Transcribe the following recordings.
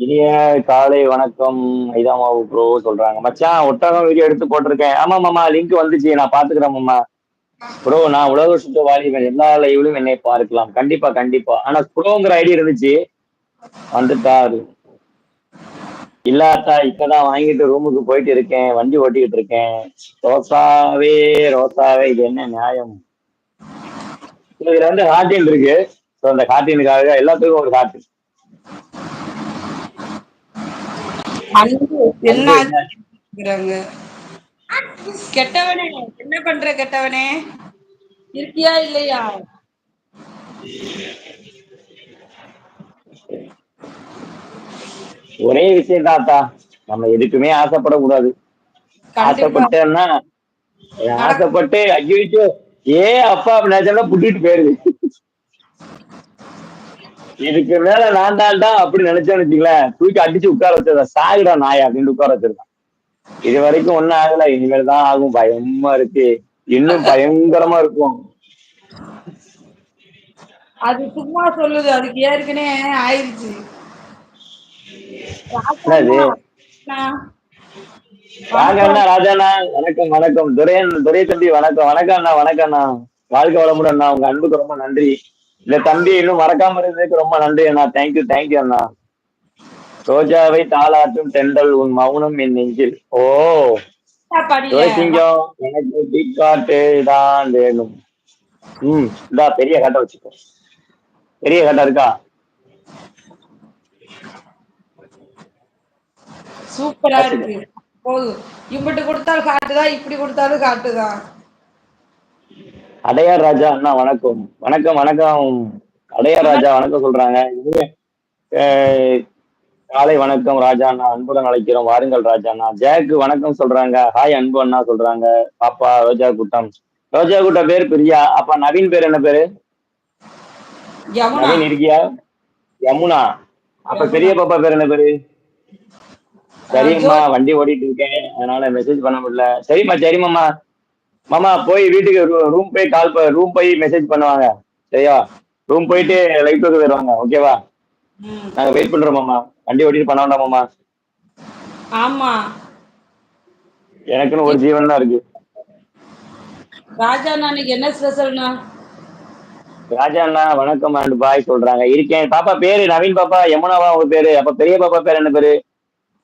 இனிய காலை வணக்கம் ஐதாமாவு ப்ரோ சொல்றாங்க. மச்சான் ஒட்டகம் வீடியோ எடுத்து போட்டிருக்கேன். ஆமா மாமா லிங்க் வந்துச்சு. நான் பாத்துக்கிறேன் மாமா ப்ரோ நான் உலக சுற்ற வாலிபன். எல்லா லைவ்லும் என்னை பார்க்கலாம். கண்டிப்பா கண்டிப்பா. ஆனா ப்ரோங்கிற ஐடி இருந்துச்சு. வந்துட்டாரு. இல்லாட்டா இப்பதான் வாங்கிட்டு ரூமுக்கு போயிட்டு இருக்கேன். வண்டி ஓட்டிக்கிட்டு இருக்கேன். ரோசாவே ரோசாவே இது என்ன நியாயம்? இதுல வந்து ஹார்டின் இருக்கு. ஸோ அந்த ஹார்டினுக்காக எல்லாத்துக்கும் ஒரு ஹார்டின் அன்பு என்ன. கெட்டவனே என்ன பண்ற கெட்டவனே? இருக்கியா இல்லையா? ஒரே விஷயம் தாத்தா நம்ம எதுக்குமே ஆசைப்படக்கூடாது. ஆசைப்பட்டேன்னா ஆசைப்பட்டு ஐயோ ஏ அப்பா நினைச்சா புட்டிட்டு போயிருது. இதுக்கு மேல நான் தான்டா அப்படி நினைச்சேன்னு வச்சுங்களேன் தூக்கி அடிச்சு உட்கார வச்சதா சாகுடா நாயா அப்படின்னு உட்கார வச்சிருக்கான். இது வரைக்கும் ஒண்ணும் ஆகல இனிமேல் தான் ஆகும். பயமா இருக்கு. இன்னும் பயங்கரமா இருக்கும். அது சும்மா சொல்லுது. அதுக்கு ஏற்கனவே ஆயிடுச்சு வாங்க அண்ணா. ராஜாண்ணா வணக்கம். வணக்கம் துரையன் துரை தம்பி வணக்கம். வணக்கம் அண்ணா வணக்கம் அண்ணா. வாழ்க்கை வளமுடன் அண்ணா. உங்க அன்புக்கு ரொம்ப நன்றி. இந்த தம்பி இன்னும் மறக்காம இருந்ததுக்கு ரொம்ப நன்றி அண்ணா. தேங்க்யூ தேங்க்யூ அண்ணா. ரோஜாவை தாளாட்டும் தென்றல் உன் மௌனம் என் நெஞ்சில். ஓ. துரைசிங்கம் எனக்கு டீ காட்டு தான் வேணும். ம் இந்தா பெரிய கட்டை வச்சுக்கோ. பெரிய கட்டை இருக்கா? சூப்பரா இருக்கு. போதும். இம்பிட்டு கொடுத்தாலும் காட்டுதான் இப்படி கொடுத்தாலும் காட்டுதான். அடையார் ராஜா அண்ணா வணக்கம். வணக்கம் வணக்கம். அடையார் ராஜா வணக்கம் சொல்றாங்க. காலை வணக்கம் ராஜா அண்ணா. அன்புடன் அழைக்கிறோம். வாருங்கள் ராஜா அண்ணா. ஜாக்கு வணக்கம் சொல்றாங்க. ஹாய் அன்பு அண்ணா சொல்றாங்க. பாப்பா ரோஜா கூட்டம் ரோஜா கூட்டம் பேர் பிரியா. அப்ப நவீன் பேர் என்ன பேரு? நவீன் இருக்கியா? யமுனா. அப்ப பெரிய பாப்பா பேர் என்ன பேரு? சரிம்மா வண்டி ஓடிட்டு இருக்கேன். அதனால மெசேஜ் பண்ண முடியல. சரிம்மா சரிம்மாம்மா. மாமா போய் வீட்டுக்கு ரூம் போய் கால் ரூம் போய் மெசேஜ் பண்ணுவாங்க. சரியா? ரூம் போயிட்டு லைட்டுக்கு போயிடுவாங்க. ஓகேவா ம், நாங்க வெயிட் பண்றோம் மாமா. வண்டி ஓட்டிட்டு பண்ண வேண்டாம் மாமா. ஆமா. எனக்குன்னு ஒரு ஜீவன் தான் இருக்கு. ராஜா அன்னைக்கு என்ன ஸ்பெஷல்னா ராஜா அண்ணா வணக்கம் அண்ட் பாய் சொல்றாங்க. இருக்கேன். பாப்பா பேரு நவீன் பாப்பா. யமுனாவா உங்க பேரு. அப்ப பெரிய பாப்பா பேர் என்ன பேரு?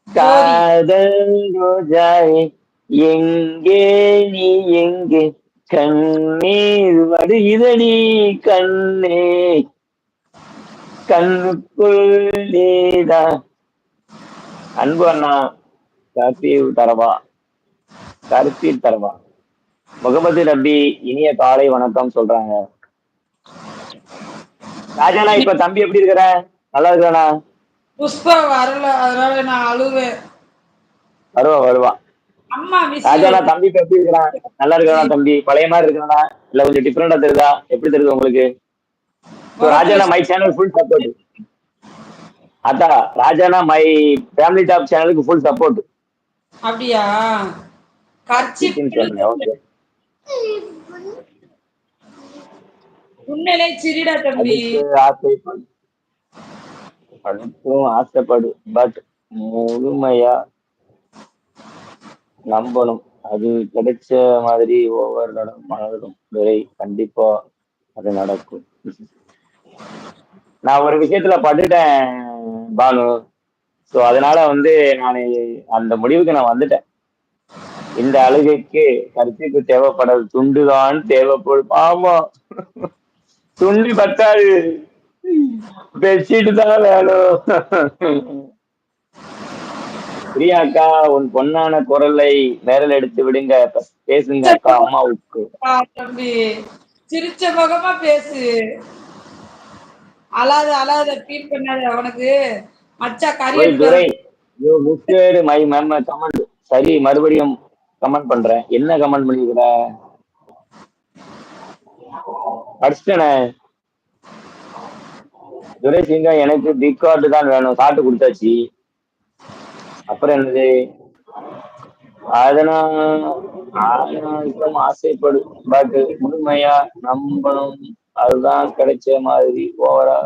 காதல் ரோஜாவே. எங்கே நீ எங்கே? கண்ணீர் வடுகிறடி கண்ணே. கண்ணுக்குள் நீதான் அன்பு அண்ணா காப்பி தரவா. கருப்பி தரவா. முகமது நபி இனிய காலை வணக்கம் சொல்றாங்க. ராஜாண்ணா இப்ப தம்பி எப்படி இருக்கிற? நல்லா இருக்கிறானா? புஷ்பா வரல அதனால நான் அழுவேன். வருவா வருவா. ராஜாண்ணா தம்பி இப்ப எப்படி இருக்கிறான்? நல்லா இருக்கிறானா தம்பி? பழைய மாதிரி இருக்கிறானா இல்ல கொஞ்சம் டிஃப்ரெண்டா தெரியுதா? எப்படி தெரியுது உங்களுக்கு? Rajanna my channel full support அதான் ராஜாண்ணா மை ஃபேமிலி டாப் சேனலுக்கு ஃபுல் சப்போர்ட் அப்படியா? உண்மையிலே சிரிடா தம்பி. ஆசைப்படு அதுக்கும் ஆசைப்படு. பட் முழுமையா நம்பணும். அது கிடைச்ச மாதிரி ஒவ்வொரு நடம் மனதிலும் விரை கண்டிப்பா அது நடக்கும். நான் ஒரு விஷயத்துல பட்டுட்டேன் பானு. சோ அதனால வந்து நான் அந்த முடிவுக்கு நான் வந்துட்டேன். இந்த அழுகைக்கு கருத்துக்கு தேவைப்படாது துண்டுதான் தேவைப்படும். ஆமா. துண்டு பத்தாது. பெட்ஷீட் தான் வேணும். பிரியாக்கா உன் பொன்னான குரலை நேரில் எடுத்து விடுங்க. பேசுங்க அக்கா அம்மாவுக்கு. தம்பி. சிரிச்ச முகமா பேசு. அழாத அழாத ஃபீல் பண்ணாத அவனுக்கு. மச்சா துரை you misstate my ma'am comment சரி மறுபடியும் கமெண்ட் பண்றேன். என்ன கமெண்ட் பண்ணிருக்கிற? படிச்சிட்டேனே. துரை சிங்கம் எனக்கு பிக் கார்டு தான் வேணும். காட்டு கொடுத்தாச்சு அப்புறம் என்னது? அதனால் ஆசைப்படு பட் முழுமையா நம்பணும். அதுதான் கிடைச்ச மாதிரி ஓவரா